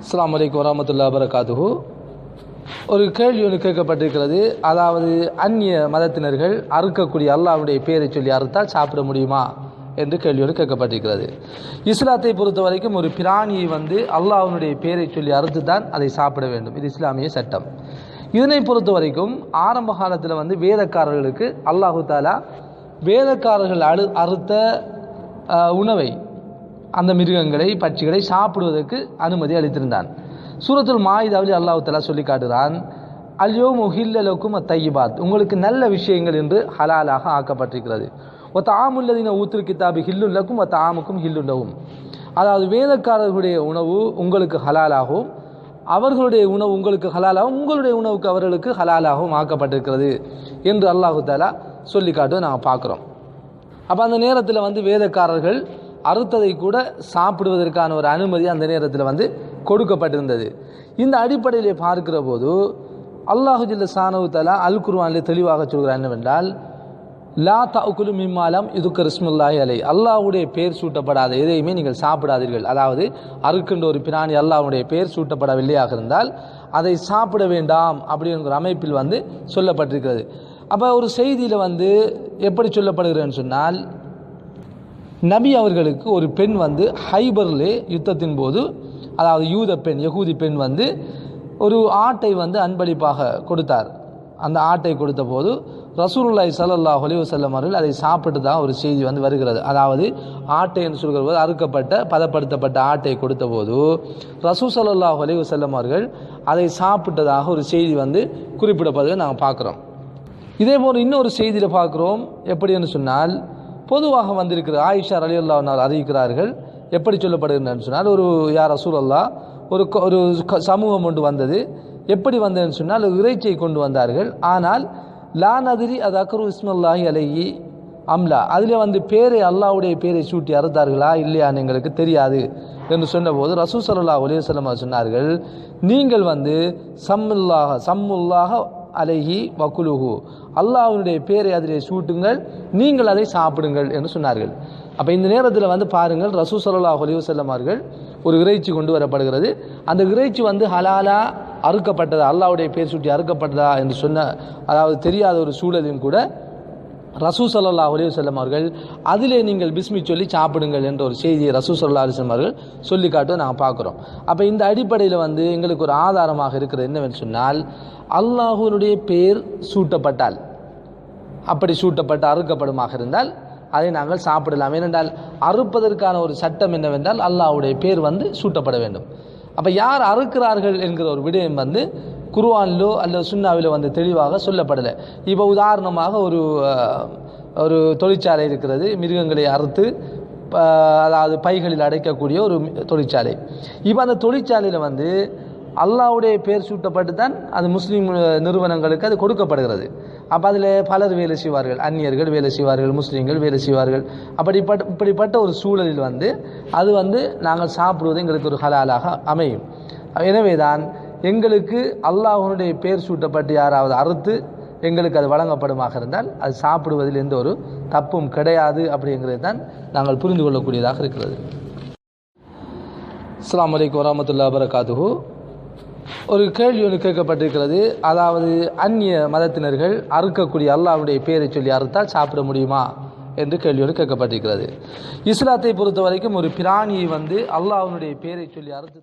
அஸ்லாம் வலைக்கம் வரமத்துல்லா வரகாத்துஹு ஒரு கேள்வி ஒன்று கேட்கப்பட்டிருக்கிறது. அதாவது அந்நிய மதத்தினர்கள் அறுக்கக்கூடிய அல்லாவுடைய பேரை சொல்லி அறுத்தால் சாப்பிட முடியுமா என்று கேள்வியோடு கேட்கப்பட்டிருக்கிறது. இஸ்லாத்தை பொறுத்த வரைக்கும் ஒரு பிராணியை வந்து அல்லாஹ்வுடைய பேரை சொல்லி அறுத்து தான் அதை சாப்பிட வேண்டும். இது இஸ்லாமிய சட்டம். இதனை பொறுத்த வரைக்கும் ஆரம்ப காலத்தில் வந்து வேதக்காரர்களுக்கு அல்லாஹு தாலா வேதக்காரர்கள் அழு அறுத்த உணவை அந்த மிருகங்களை பட்சிகளை சாப்பிடுவதற்கு அனுமதி அளித்திருந்தான். சூரத்துல் மாயுதாவில் அல்லாஹ் தலா சொல்லி காட்டுகிறான் அல்யோ முஹில்லலுக்கும் அத்தையிபாத். உங்களுக்கு நல்ல விஷயங்கள் என்று ஹலாலாக ஆக்கப்பட்டிருக்கிறது. ஒத்த ஆமுல்லதின ஊத்துரு கிதாபி ஹில்லுல்லக்கும் ஒத்த ஆமுக்கும் ஹில்லுல்லவும் அதாவது வேதக்காரர்களுடைய உணவு உங்களுக்கு ஹலாலாகவும் அவர்களுடைய உணவு உங்களுக்கு ஹலாலாகவும் உங்களுடைய உணவுக்கு அவர்களுக்கு ஹலாலாகவும் ஆக்கப்பட்டிருக்கிறது என்று அல்லாஹு தாலா சொல்லி காட்டுவதை நாங்கள் பார்க்குறோம். அப்போ அந்த நேரத்தில் வந்து வேதக்காரர்கள் அறுத்ததை கூட சாப்பிடுவதற்கான ஒரு அனுமதி அந்த நேரத்தில் வந்து கொடுக்கப்பட்டிருந்தது. இந்த அடிப்படையிலே பார்க்கிற போது அல்லாஹுஜில்ல சானவு தலா அல் குர்வானிலே தெளிவாக சொல்கிறார் என்னவென்றால் லா தகுலு மிம்மாலம் இதுக்கு ரிஸ்முல்லாஹி அலை அல்லாஹ்வுடைய பேர் சூட்டப்படாத எதையுமே நீங்கள் சாப்பிடாதீர்கள். அதாவது அறுக்கின்ற ஒரு பிராணி அல்லாஹ்வுடைய பேர் சூட்டப்படவில்லையாக இருந்தால் அதை சாப்பிட வேண்டாம் அப்படிங்கிற அமைப்பில் வந்து சொல்லப்பட்டிருக்கிறது. அப்போ ஒரு செய்தியில் வந்து எப்படி சொல்லப்படுகிறேன்னு சொன்னால் நபி அவர்களுக்கு ஒரு பெண் வந்து ஹைபர்லே யுத்தத்தின் போது அதாவது யூத பெண் யகூதி பெண் வந்து ஒரு ஆட்டை வந்து அன்பளிப்பாக கொடுத்தார். அந்த ஆட்டை கொடுத்த போது ரசூலுல்லாஹி ஸல்லல்லாஹு அலைஹி செல்லம் அவர்கள் அதை சாப்பிட்டு தான் ஒரு செய்தி வந்து வருகிறது. அதாவது ஆட்டை என்று சொல்கிற போது அறுக்கப்பட்ட பதப்படுத்தப்பட்ட ஆட்டை கொடுத்த போது ரசூ ஸல்லல்லாஹு அலைஹி செல்லம் அவர்கள் அதை சாப்பிட்டதாக ஒரு செய்தி வந்து குறிப்பிடப்படுவதை நாங்கள் பார்க்குறோம். இதே போல் இன்னொரு செய்தியில் பார்க்குறோம். எப்படி என்று சொன்னால் பொதுவாக வந்திருக்கிற ஆயிஷா அலி அல்லாஹ் அறிவிக்கிறார்கள். எப்படி சொல்லப்படுகிறன்னு சொன்னால் ஒரு யார் ரசூலல்லா ஒரு ஒரு க- சமூகம் ஒன்று வந்தது. எப்படி வந்ததுன்னு சொன்னால் இறைச்சியை கொண்டு வந்தார்கள். ஆனால் லா நதிரி அது அக்ரு இஸ்மல்லாஹி அலையி அம்லா. அதில் வந்து பேரை அல்லாவுடைய பேரை சூட்டி அறுத்தார்களா இல்லையான்னு எங்களுக்கு தெரியாது என்று சொன்னபோது ரசூ சல்லா அலையம் சொன்னார்கள் நீங்கள் வந்து சம்முல்லாக சம்முல்லாக அலைஹி வக்குலுஹு அல்லாஹ்வுடைய பேரை அதிலே சூட்டுங்கள் நீங்கள் அதை சாப்பிடுங்கள் என்று சொன்னார்கள். அப்போ இந்த நேரத்தில் வந்து பாருங்கள் ரசூ சல்லாஹ் அலிவசல்லமார்கள் ஒரு இறைச்சி கொண்டு வரப்படுகிறது. அந்த இறைச்சி வந்து ஹலாலா அறுக்கப்பட்டதா? அல்லாவுடைய பேர் சூட்டி அறுக்கப்பட்டதா என்று சொன்ன அதாவது தெரியாத ஒரு சூழலையும் கூட ரசூ சல்லா அலையுசல்லம் அவர்கள் அதிலே நீங்கள் பிஸ்மி சொல்லி சாப்பிடுங்கள் என்ற ஒரு செய்தியை ரசூ சல்லா அலிஸ்லம் அவர்கள் சொல்லி காட்டும் நாங்கள் பார்க்குறோம். அப்போ இந்த அடிப்படையில் வந்து எங்களுக்கு ஒரு ஆதாரமாக இருக்கிறது என்னவென்று சொன்னால் அல்லாஹூனுடைய பேர் சூட்டப்பட்டால் அப்படி சூட்டப்பட்டு அறுக்கப்படுமாக இருந்தால் அதை நாங்கள் சாப்பிடலாம். ஏனென்றால் அறுப்பதற்கான ஒரு சட்டம் என்னவென்றால் அல்லாஹுடைய பேர் வந்து சூட்டப்பட வேண்டும். அப்போ யார் அறுக்கிறார்கள் என்கிற ஒரு விடயம் வந்து குருவானிலோ அல்லது சுண்ணாவிலோ வந்து தெளிவாக சொல்லப்படலை. இப்போ உதாரணமாக ஒரு ஒரு தொழிற்சாலை இருக்கிறது. மிருகங்களை அறுத்து ப- அதாவது பைகளில் அடைக்கக்கூடிய ஒரு தொழிற்சாலை. இப்போ அந்த தொழிற்சாலையில் வந்து அல்லாஹ்வுடைய பேர் சூட்டப்பட்டு தான் அது முஸ்லீம் நிறுவனங்களுக்கு அது கொடுக்கப்படுகிறது. அப்போ அதில் பலர் வேலை செய்வார்கள். அந்நியர்கள் வேலை செய்வார்கள் முஸ்லீம்கள் வேலை செய்வார்கள். அப்படிப்பட்ட இப்படிப்பட்ட ஒரு சூழலில் வந்து அது வந்து நாங்கள் சாப்பிடுவது எங்களுக்கு ஒரு ஹலாலாக அமையும். எனவே தான் எங்களுக்கு அல்லாஹனுடைய பேர் சூட்டப்பட்டு யாராவது அறுத்து எங்களுக்கு அது வழங்கப்படுமாக இருந்தால் அது சாப்பிடுவதில் எந்த ஒரு தப்பும் கிடையாது அப்படிங்கிறது தான் நாங்கள் புரிந்து கொள்ளக்கூடியதாக இருக்கிறது. அஸ்லாம் வலைக்கம் வரமத்துல்லா வரகாத்துஹு ஒரு கேள்வி ஒன்று கேட்கப்பட்டிருக்கிறது. அதாவது அந்நிய மதத்தினர்கள் அறுக்கக்கூடிய அல்லாவுடைய பேரை சொல்லி அறுத்தால் சாப்பிட முடியுமா என்று கேள்வியோடு கேட்கப்பட்டிருக்கிறது. இஸ்லாத்தை பொறுத்த வரைக்கும் ஒரு பிராணியை வந்து அல்லாஹ்வுடைய பேரை சொல்லி அறுத்து